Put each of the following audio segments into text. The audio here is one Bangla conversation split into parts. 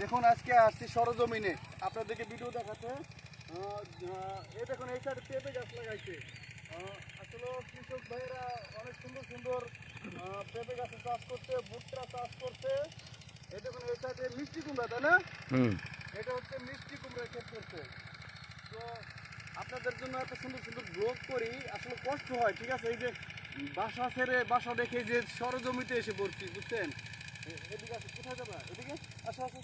দেখুন আজকে আসছি সরজমিনে। আপনাদেরকে ভিডিও দেখাতে। এই দেখুন এই সাইডে পেঁপে গাছ লাগাইছে। আসলে কৃষক ভাইয়েরা অনেক সুন্দর সুন্দর পেঁপে গাছের চাষ করছে ভুট্টা চাষ করছে। এই দেখুন এই সাইডে মিষ্টি কুমড়া তাই না? এটা হচ্ছে মিষ্টি কুমড়ার ক্ষেত করছে। তো আপনাদের জন্য এত সুন্দর সুন্দর ব্লগ করি আসলে কষ্ট হয় ঠিক আছে? এই যে বাসা ছেড়ে বাসা দেখে যে সরজমিতে এসে পড়ছি বুঝছেন? এদিকে আছে কোথায় যাবা? এদিকে আসো আসো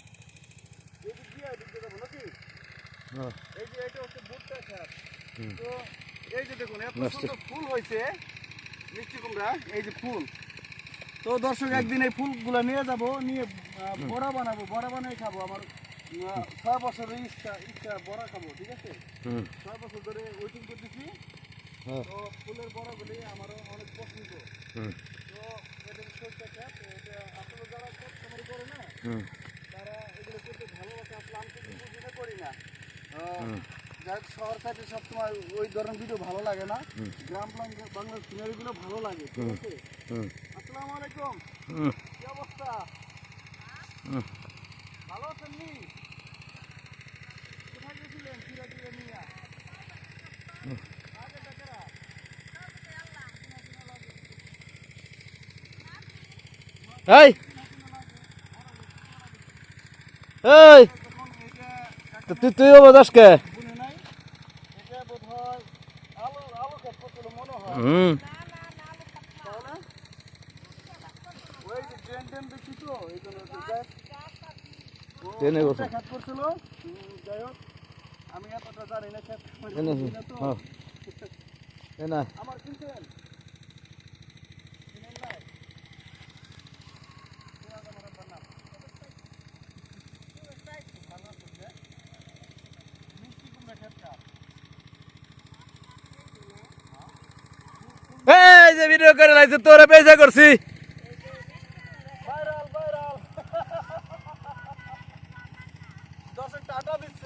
এদিক দিয়ে এদিক দিয়ে যাব নাকি হ্যাঁ। এই যে এটা হচ্ছে ভুট্টা তো এই যে দেখুন এত সুন্দর ফুল হয়েছে মিষ্টি কুমড়া এই যে ফুল। তো দর্শক একদিন এই ফুলগুলো নিয়ে যাব নিয়ে বড়া বানাবো বড়া বানিয়ে খাব আমার ছয় বছরের ইচ্ছা ইচ্ছা বড়া খাব ঠিক আছে? ছয় বছর ধরে ওয়েটিং করতেছি। হ্যাঁ। তো ফুলের বড়াগুলি আমারও অনেক পছন্দ। তো এটা সরষা খেত এটা আসলে যারা কষ্টমারি করে না হুম তারা এগুলো করতে ভালোবাসে আসলে আমি কিন্তু বুঝিতে করি না হুম। শহর সাইডে সবসময় ওই ধরনের ভিডিও ভালো লাগে না। গ্রাম বাংলা- বাংলার সিনারিগুলো ভালো লাগে ঠিক আছে? আসসালামু আলাইকুম। কি অবস্থা? ভালো আছেন নি? কোথায় গেছিলেন নিয়ে এই এই তখন এটা তো তুই তুইও বাজাস কে হয় মনে হয় হুম ট্রেন বসো। আমি এতটা জানি না খেত না। হ্যাঁ না আমার কিনছেন কিনেন নাই? পেঁয়াজ আমার আব্বার নাম। ভালো আছে, যে? মিষ্টি কুমড়া খেত কার? এই যে ভিডিও করে লাইছে তোরে পয়সা করছি।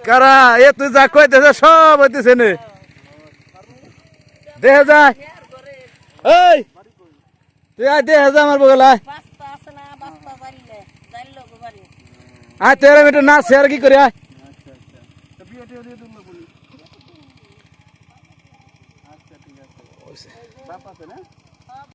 কারা এ তুই যা কইতেছে সব হইতেছে নে। দেখা যায় এই কই তুই আয় দেখা যা আমার বগলায় আয়। তেরা মিনিট না শেয়ার কি করি আয়। আচ্ছা আচ্ছা। আচ্ছা ঠিক আছে। বাপ আছে না?